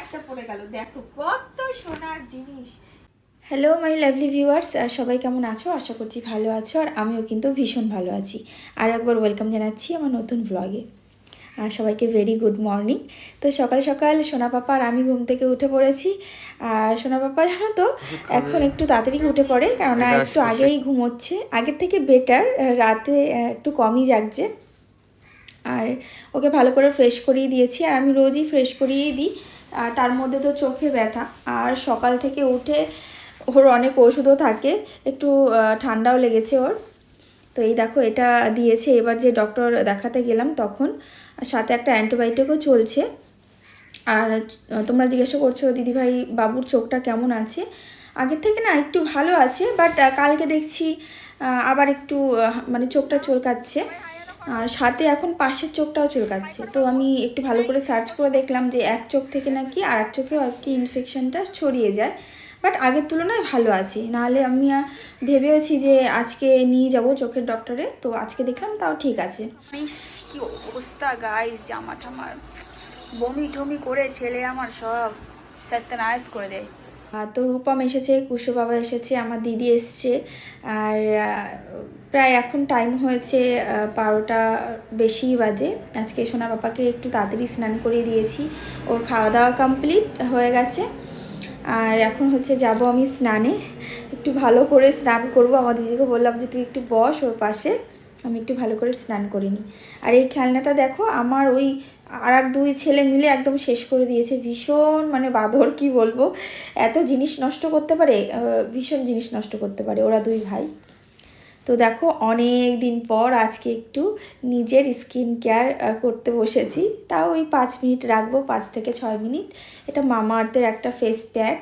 একটা পড়ে গেল। দেখো কত সোনার জিনিস। হ্যালো মাই লাভলি ভিউয়ার্স সবাই কেমন আছো? আশা করছি ভালো আছো আর আমিও কিন্তু ভীষণ ভালো আছি। আর একবার ওয়েলকাম জানাচ্ছি আমার নতুন ব্লগে আর সবাইকে ভেরি গুড মর্নিং তো সকাল সকাল সোনা পাপা আর আমি ঘুম থেকে উঠে পড়েছি। আর সোনা পাপা জানো তো এখন একটু তাড়াতাড়ি উঠে পড়ে কেননা একটু আগেই ঘুমোচ্ছে। আগের থেকে বেটার রাতে একটু কমই জাগছে। আর ওকে ভালো করে ফ্রেশ করিয়ে দিয়েছি। আর আমি রোজই ফ্রেশ করিয়েই দিই। আর তার মধ্যে তো চোখে ব্যথা। আর সকাল থেকে উঠে ওর অনেক ওষুধও থাকে, একটু ঠান্ডাও লেগেছে ওর। তো এই দেখো, এটা দিয়েছে। এবার যে ডক্টর দেখাতে গেলাম তখন, সাথে একটা অ্যান্টিবায়োটিকও চলছে। আর তোমরা জিজ্ঞাসা করছ, দিদিভাই বাবুর চোখটা কেমন আছে? আগের থেকে না একটু ভালো আছে বাট কালকে দেখছি আবার একটু মানে চোখটা চুলকাচ্ছে। আর সাথে এখন পাশের চোখটাও চুলকাচ্ছে। তো আমি একটু ভালো করে সার্চ করে দেখলাম যে এক চোখ থেকে নাকি আর এক চোখেও আর কি ইনফেকশানটা ছড়িয়ে যায়। বাট আগের তুলনায় ভালো আছি। নাহলে আমি ভেবেওছি যে আজকে নিয়ে যাব চোখের ডক্টরে তো আজকে দেখলাম তাও ঠিক আছে। কি অবস্থা গাইস জামা ঠামার বমি টমি করে ছেলে আমার সব সত্যানাশ করে দেয় তো রূপম এসেছে, কুশো বাবা এসেছে, আমার দিদি এসছে। আর প্রায় এখন টাইম হয়েছে বারোটা বেশি বাজে। আজকে সোনা বাবাকে একটু তাড়াতাড়ি স্নান করিয়ে দিয়েছি। ওর খাওয়া দাওয়া কমপ্লিট হয়ে গেছে। আর এখন হচ্ছে যাব আমি স্নানে। একটু ভালো করে স্নান করব। আমার দিদিকে বললাম যে, তুই একটু বস ওর পাশে। আমি একটু ভালো করে স্নান করে নিই আর এই খেলনাটা দেখো, আমার ওই আর এক দুই ছেলে মিলে একদম শেষ করে দিয়েছে। ভীষণ মানে বাঁদর, কি বলব? এত জিনিস নষ্ট করতে পারে ভীষণ জিনিস নষ্ট করতে পারে ওরা দুই ভাই। তো দেখো, অনেক দিন পর আজকে একটু নিজের স্কিন কেয়ার করতে বসেছি। তাও ওই পাঁচ মিনিট রাখব, পাঁচ থেকে ছয় মিনিট। এটা মামা আর্থের একটা ফেস প্যাক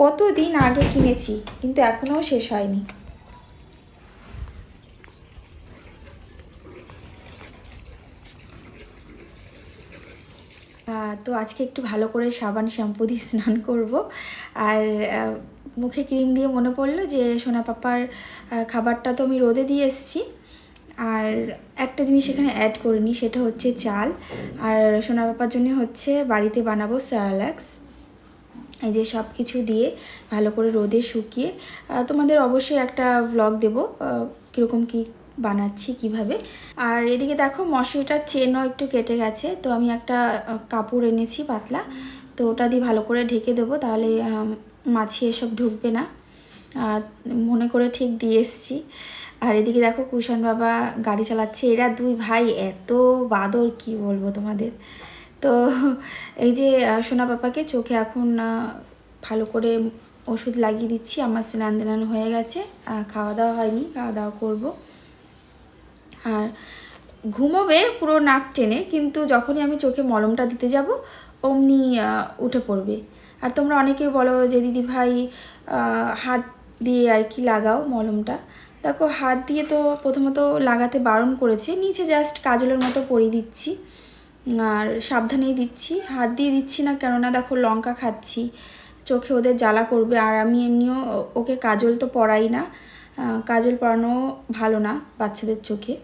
কত দিন আগে কিনেছি, কিন্তু এখনও শেষ হয়নি। তো আজকে একটু ভালো করে সাবান, শ্যাম্পু দিয়ে স্নান করব। আর মুখে ক্রিম দিয়ে মনে পড়ল যে সোনা পাপার খাবারটা তো আমি রোদে দিয়ে এসেছি। আর একটা জিনিস এখানে অ্যাড করিনি সেটা হচ্ছে চাল। আর সোনা পাপার জন্য হচ্ছে বাড়িতে বানাবো স্যারালাক্স এই যে সব কিছু দিয়ে ভালো করে রোদে শুকিয়ে তোমাদের অবশ্যই একটা ভ্লগ দেবো কীরকম কী বানাচ্ছি কীভাবে। আর এদিকে দেখো মশারিটার চেনও একটু কেটে গেছে, তো আমি একটা কাপড় এনেছি পাতলা, তো ওটা দিয়ে ভালো করে ঢেকে দেবো, তাহলে মাছি এসব ঢুকবে না। মনে করে ঠিক দিয়ে এসছি। আর এদিকে দেখো কুষাণ বাবা গাড়ি চালাচ্ছে, এরা দুই ভাই, এত বাদর কি বলব তোমাদের। তো এই যে সোনা পাপাকে চোখে এখন ভালো করে ওষুধ লাগিয়ে দিচ্ছি, আমার স্নান দান হয়ে গেছে খাওয়া দাওয়া হয়নি খাওয়া দাওয়া করব। আর ঘুমোবে পুরো নাক টেনে, কিন্তু যখনই আমি চোখে মলমটা দিতে যাব, অমনি উঠে পড়বে। আর তোমরা অনেকেই বলো যে, দিদি ভাই হাত দিয়ে আর কি লাগাও মলমটা? দেখো, হাত দিয়ে তো প্রথমত লাগাতে বারণ করেছে, নিচে জাস্ট কাজলের মতো পরিয়ে দিচ্ছি। আর সাবধানেই দিচ্ছি, হাত দিয়ে দিচ্ছি না কেননা, দেখো, লঙ্কা খাচ্ছি, চোখে ওদের জ্বালা করবে, আর আমি এমনিও ওকে কাজল তো পরাই না। কাজল পরানো ভালো না বাচ্চাদের চোখে।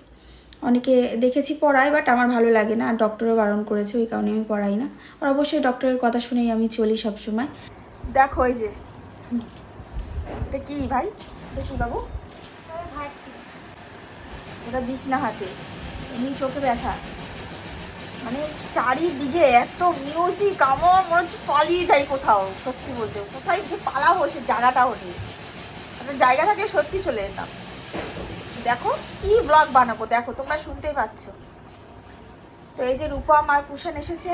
অনেকে দেখেছি পড়ায় বাট আমার ভালো লাগে না। আর ডক্টরও বারণ করেছে, ওই কারণে আমি পড়াই না। আর অবশ্যই ডক্টরের কথা শুনেই আমি চলি সবসময়। দেখো এই যে। এটা কি ভাই? এটা বাবু? ওটা দিস না হাতে। এমনি চোখে ব্যথা। মানে চারিদিকে এত মিউজিক আমার মনে হচ্ছে পালিয়ে যাই কোথাও, সত্যি বলতে। কোথায় যে পালাবো সে জায়গাটা একটা জায়গা থাকে সত্যি চলে যেতাম। দেখো কি ব্লগ বানাবো দেখো তোমরা শুনতেই পাচ্ছ। তো এই যে রূপা আমার কুশন এসেছে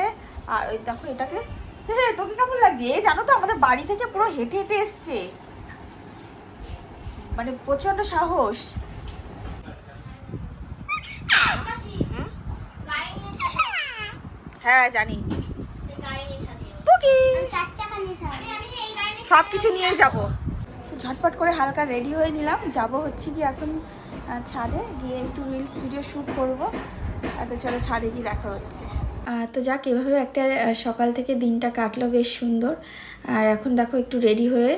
আর ওই দেখো এটাকে। হে তোকে কেমন লাগছে? এ জানো তো আমাদের বাড়ি থেকে পুরো হেঁটে হেঁটে এসছে। মানে প্রচণ্ড সাহস। হ্যাঁ জানি। সব কিছু নিয়ে যাব। ঝটপট করে হালকা রেডি হয়ে নিলাম। যাব হচ্ছে কি এখন ছাদে গিয়ে একটু রিলস ভিডিও শ্যুট করব। তো চলো ছাদে গিয়ে দেখা হচ্ছে। তো যাক এভাবে একটা সকাল থেকে দিনটা কাটলো, বেশ সুন্দর। আর এখন দেখো একটু রেডি হয়ে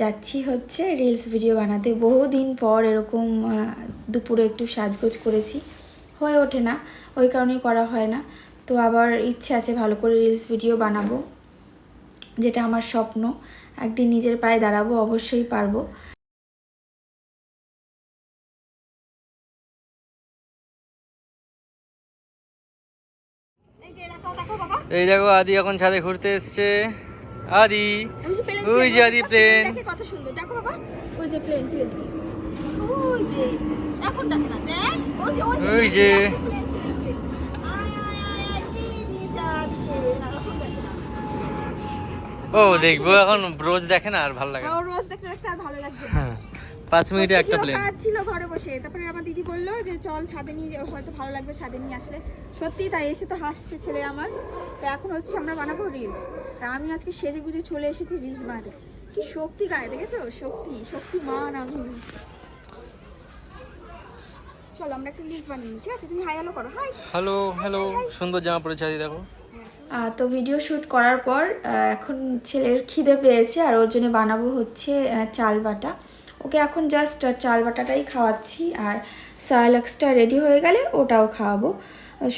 যাচ্ছি হচ্ছে রিলস ভিডিও বানাতে। বহুদিন পর এরকম দুপুরে একটু সাজগোজ করেছি। হয়ে ওঠে না, ওই কারণেই করা হয় না। তো আবার ইচ্ছে আছে ভালো করে রিলস ভিডিও বানাবো, যেটা আমার স্বপ্ন। একদিন নিজের পায়ে দাঁড়াবো অবশ্যই পারব। এই দেখো দেখো বাবা এই দেখো আদি এখন ছাদে ঘুরতে এসছে। আদি ওই যে আদি দেখো, প্লেন কত সুন্দর দেখো বাবা। ওই যে প্লেন প্লেন ওই যে এখন দেখে না দেখ ওই যে ওই যে। ও দেখব এখন রোজ দেখে না আর ভালো লাগে না। ওর রোজ দেখতে দেখতে আর ভালো হ্যাঁ পাঁচ মিনিটে একটা প্লেন কাজ ছিল ঘরে বসে। তারপরে আমার দিদি বলল যে চল ছাদে নিয়ে হয়তো ভালো লাগবে ছাদে নিয়ে আসলে। সত্যি তাই এসে তো হাসছে ছেলে আমার। তো এখন হচ্ছে আমরা বানাবো রিলস আমি আজকে সেজে গুজে চলে এসেছি রিলস বানাতে। কি শক্তি গায়ে দেখেছ? শক্তি শক্তি মান আমি। চলো আমরা একটু রিলস বানিয়ে ঠিক আছে? তুমি হাই হ্যালো করো হাই হ্যালো হ্যালো সুন্দর জামা পরেছে আদি দেখো। তো ভিডিও শ্যুট করার পর এখন ছেলের খিদে পেয়েছে আর ওর জন্য বানাবো হচ্ছে চাল বাটা। ওকে এখন জাস্ট চাল বাটাটাই খাওয়াচ্ছি আর সায়ালাক্সটা রেডি হয়ে গেলে ওটাও খাওয়াবো।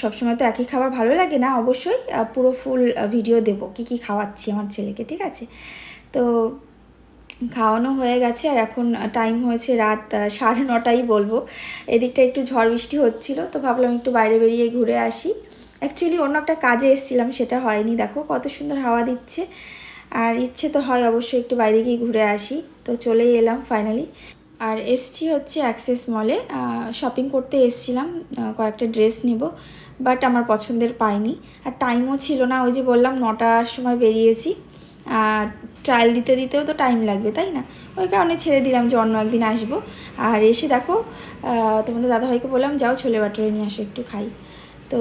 সবসময় তো একই খাবার ভালো লাগে না অবশ্যই পুরো ফুল ভিডিও দেবো কী কী খাওয়াচ্ছি আমার ছেলেকে, ঠিক আছে? তো খাওয়ানো হয়ে গেছে আর এখন টাইম হয়েছে রাত সাড়ে নটাই বলব। এদিকটা একটু ঝড় বৃষ্টি হচ্ছিল, তো ভাবলাম একটু বাইরে বেরিয়ে ঘুরে আসি। অ্যাকচুয়ালি অন্য একটা কাজে এসেছিলাম, সেটা হয়নি। দেখো, কত সুন্দর হাওয়া দিচ্ছে। আর ইচ্ছে তো হয় অবশ্যই একটু বাইরে গিয়ে ঘুরে আসি। তো চলেই এলাম ফাইনালি আর এসছি হচ্ছে অ্যাক্সেস মলে শপিং করতে এসছিলাম। কয়েকটা ড্রেস নেব। বাট আমার পছন্দের পাইনি। আর টাইমও ছিল না। ওই যে বললাম, নটার সময় বেরিয়েছি। আর ট্রায়াল দিতে দিতেও তো টাইম লাগবে, তাই না? ওই কারণে ছেড়ে দিলাম যে অন্য একদিন আসব। আর এসে দেখো তোমাদের দাদাভাইকে বললাম, যাও ছোলে বাটোরে নিয়ে আসো, একটু খাই। তো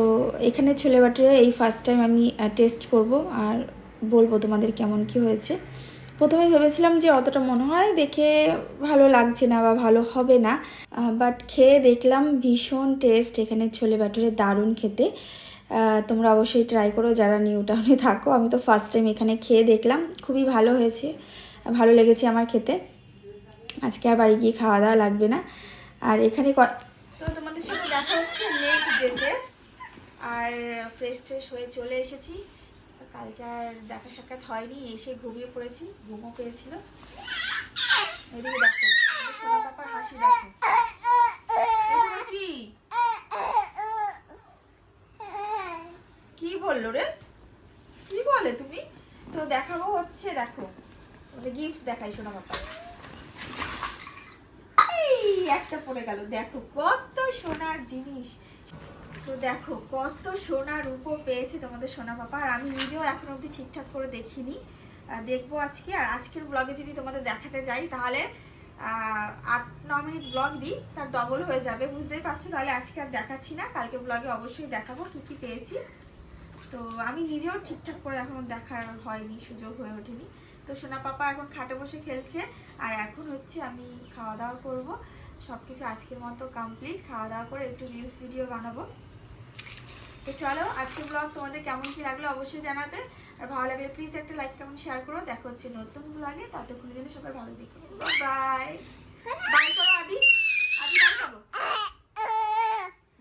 এখানে ছোলে বাটোরে এই ফার্স্ট টাইম আমি টেস্ট করব আর বলব তোমাদের কেমন কি হয়েছে। প্রথমে ভেবেছিলাম যে অতটা মনে হয় দেখে ভালো লাগছে না বা ভালো হবে না বাট খেয়ে দেখলাম ভীষণ টেস্ট এখানে ছোলে বাটুরে দারুণ খেতে। তোমরা অবশ্যই ট্রাই করো, যারা নিউ টাউনে থাকো, আমি তো ফার্স্ট টাইম এখানে খেয়ে দেখলাম, খুবই ভালো হয়েছে, ভালো লেগেছে আমার খেতে। আজকে আর বাড়ি গিয়ে খাওয়া দাওয়া লাগবে না। আর এখানে তোমাদের সাথে দেখা হচ্ছে নেক্সট ডেতে আর ফ্রেশ ট্রেশ হয়ে চলে এসেছি। কালকে আর দেখা সাক্ষাৎ হয়নি, এসে ঘুমিয়ে পড়েছি, ঘুমও পেয়েছিল। এদিকে দেখো, সোনা পাপার হাসি দেখো। বলল রে? কি বলে তুমি? তো দেখাবো হচ্ছে, দেখো। গিফট দেখাই সোনা পাপা একটা পড়ে গেল। দেখো কত সোনার জিনিস। তো দেখো, কত সোনা রূপো পেয়েছে তোমাদের সোনা পাপা। আর আমি নিজেও এখন অবধি ঠিকঠাক করে দেখিনি। দেখব আজকে। আর আজকের ব্লগে যদি তোমাদের দেখাতে যাই, তাহলে আট, ন মিনিট ব্লগ দিই, তার ডবল হয়ে যাবে, বুঝতেই পারছ? তাহলে আজকে আর দেখাচ্ছি না। কালকে ব্লগে অবশ্যই দেখাবো কী কী পেয়েছি। তো আমি নিজেও ঠিকঠাক করে এখন দেখার হয়নি, সুযোগ হয়ে ওঠেনি। তো সোনা পাপা এখন খাটে বসে খেলছে। আর এখন হচ্ছে আমি খাওয়া দাওয়া করব। সব কিছু আজকের মতো কমপ্লিট খাওয়া দাওয়া করে একটু রিলস ভিডিও বানাবো। তো চলো আজকে ব্লগ তোমাদের কেমন কি লাগল অবশ্যই জানাবে। আর ভালো লাগলে প্লিজ একটা লাইক কেমন শেয়ার করো। দেখা হচ্ছে নতুন ব্লগে ততক্ষণের জন্য সবাই ভালো দেখো বাই বাই করো, আদি। আদি বাই করো।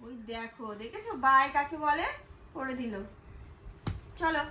ওই দেখো, দেখেছ? বাই কাকে বলে? করে দিল। চলো।